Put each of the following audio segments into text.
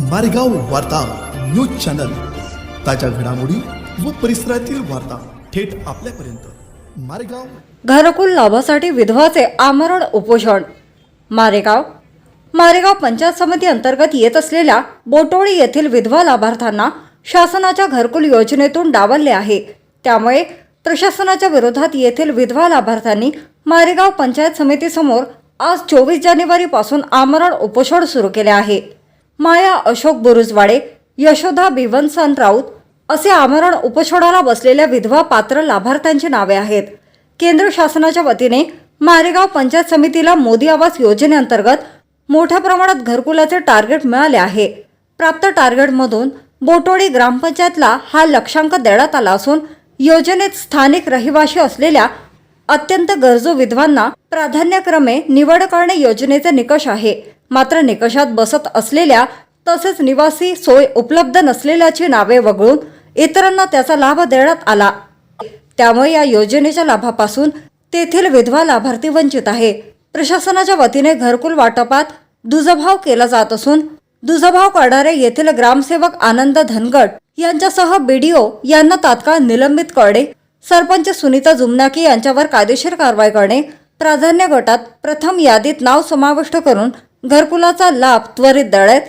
मारेगाव वार्ता news channel. ताज्या घडामोडी व परिसरातील वार्ता थेट आपल्यापर्यंत. मारेगाव. घरकुल लाभासाठी विधवाचे आमरण उपोषण. मारेगाव. मारेगाव पंचायत समिती अंतर्गत येत असलेल्या बोटोळी येथील विधवा लाभार्थ्यांना शासनाच्या घरकुल योजनेतून डावलले आहे. त्यामुळे प्रशासनाच्या विरोधात येथील विधवा लाभार्थ्यांनी मारेगाव पंचायत समितीसमोर आज चोवीस जानेवारीपासून आमरण उपोषण सुरू केले आहे. माया अशोक बुरुजवाडे यशोदा बिवनसन राऊत असे आमरण उपोषणाला बसलेल्या विधवा पात्र लाभार्थ्यांची नावे आहेत. केंद्र शासनाच्या वतीने मारेगाव पंचायत समितीला मोदी आवास योजनेअंतर्गत मोठ्या प्रमाणात घरकुलाचे टार्गेट मिळाले आहे. प्राप्त टार्गेटमधून बोटोडी ग्रामपंचायतला हा लक्षांक देण्यात आला असून योजनेत स्थानिक रहिवाशी असलेल्या अत्यंत गरजू विधवांना प्राधान्यक्रमे निवड करणे योजनेचे निकष आहे. मात्र निकषात बसत असलेल्या तसेच निवासी सोय उपलब्ध नसलेल्याची नावे वगळून इतरांना त्याचा लाभ देण्यात आला. त्यामुळे या योजनेच्या लाभापासून तेथील विधवा लाभार्थी वंचित आहे. प्रशासनाच्या वतीने घरकुल वाटपात दुजभाव केला जात असून दुजभाव करणारे येथील ग्रामसेवक आनंद धनगड यांच्यासह बीडीओ यांना तात्काळ निलंबित करणे सरपंच सुनीता जुमनाकी यांच्यावर कायदेशीर कारवाई करणे प्राधान्य गटात प्रथम यादीत नाव समाविष्ट करून घरकुलाचा लाभ त्वरित दळेत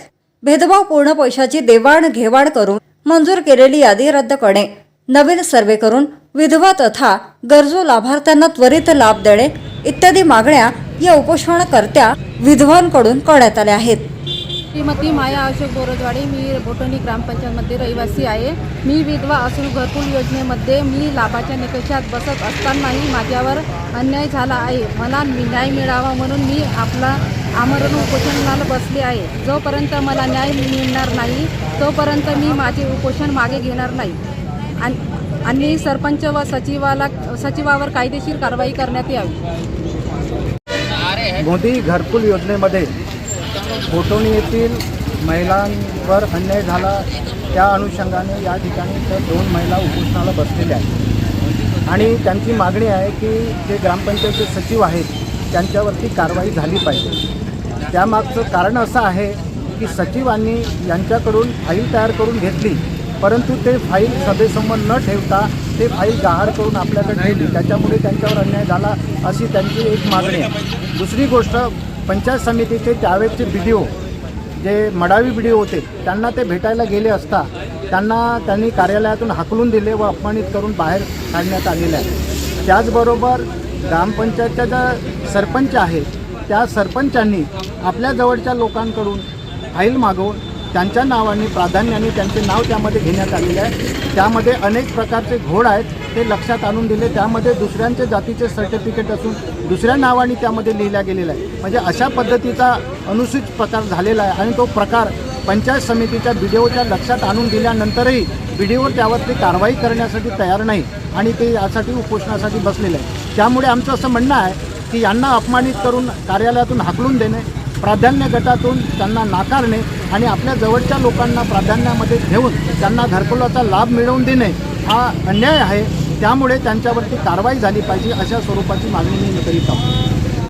भेदभावपूर्ण पैशाची देवाणघेवाण करून मंजूर केलेली यादी रद्द करणे. नवीन सर्वे करून विधवा तथा गरजू लाभार्थ्यांना त्वरित लाभ देणे इत्यादी मागण्या या उपोषणकर्त्या विधवांकडून करण्यात आल्या आहेत. श्रीमती माया अशोक बोरजवाडे मी बोटोनी ग्रामपंचायतमध्ये रहिवासी आहे. मी विधवा असून घरकुल योजनेमध्ये मी लाभाच्या निकषात बसत असतानाही माझ्यावर अन्याय झाला आहे. मला न्याय मिळावा म्हणून मी आपला आमरण उपोषणाला बसले आहे. जोपर्यंत मला न्याय मिळणार नाही तोपर्यंत मी माझे उपोषण मागे घेणार नाही. आणि सरपंच व सचिवाला सचिवावर कायदेशीर कारवाई करण्यात यावी. मोदी घरकुल योजनेमध्ये गोटवणी येथील महिलांवर अन्याय झाला. त्या अनुषंगाने या ठिकाणी तर दोन महिला उपोषणाला बसलेल्या आहेत. आणि त्यांची मागणी आहे की जे ग्रामपंचायतचे सचिव आहेत त्यांच्यावरती कारवाई झाली पाहिजे. त्यामागचं कारण असं आहे की सचिवांनी यांच्याकडून फाईल तयार करून घेतली परंतु ते फाईल सभेसमोर न ठेवता ते फाईल गहार करून आपल्याकडे ठेवली. त्याच्यामुळे त्यांच्यावर अन्याय झाला अशी त्यांची एक मागणी आहे. दुसरी गोष्ट पंचायत समितीचे त्यावेळेचे बी डी ओ जे मडावी बी डी ओ होते त्यांना ते भेटायला गेले असता त्यांना त्यांनी कार्यालयातून हाकलून दिले व अपमानित करून बाहेर काढण्यात आलेले आहे. त्याचबरोबर ग्रामपंचायतच्या ज्या सरपंच आहेत त्या सरपंचांनी आपल्या जवळच्या लोकांकडून फाईल मागवून त्यांच्या नावाने प्राधान्याने त्यांचे नाव त्यामध्ये घेण्यात आलेले आहे. त्यामध्ये अनेक प्रकारचे घोड आहेत ते लक्षात आणून दिले. त्यामध्ये दुसऱ्यांच्या जातीचे सर्टिफिकेट असून दुसऱ्या नावाने त्यामध्ये लिहिल्या गेलेलं आहे म्हणजे अशा पद्धतीचा अनुसूचित प्रकार झालेला आहे आणि तो प्रकार पंचायत समितीच्या बी डी ओच्या लक्षात आणून दिल्यानंतरही बी डी ओ त्यावरती कारवाई करण्यासाठी तयार नाही आणि ते यासाठी उपोषणासाठी बसलेले आहे त्यामुळे आमचं असं म्हणणं आहे की यांना अपमानित करून कार्यालयातून हाकलून देणे प्राधान्य गटातून त्यांना नाकारणे आणि आपल्या जवळच्या लोकांना प्राधान्यामध्ये घेऊन त्यांना घरकुलाचा लाभ मिळवून देणे हा अन्याय आहे. त्यामुळे त्यांच्यावरती कारवाई झाली पाहिजे अशा स्वरूपाची मागणी मी करीत आहोत.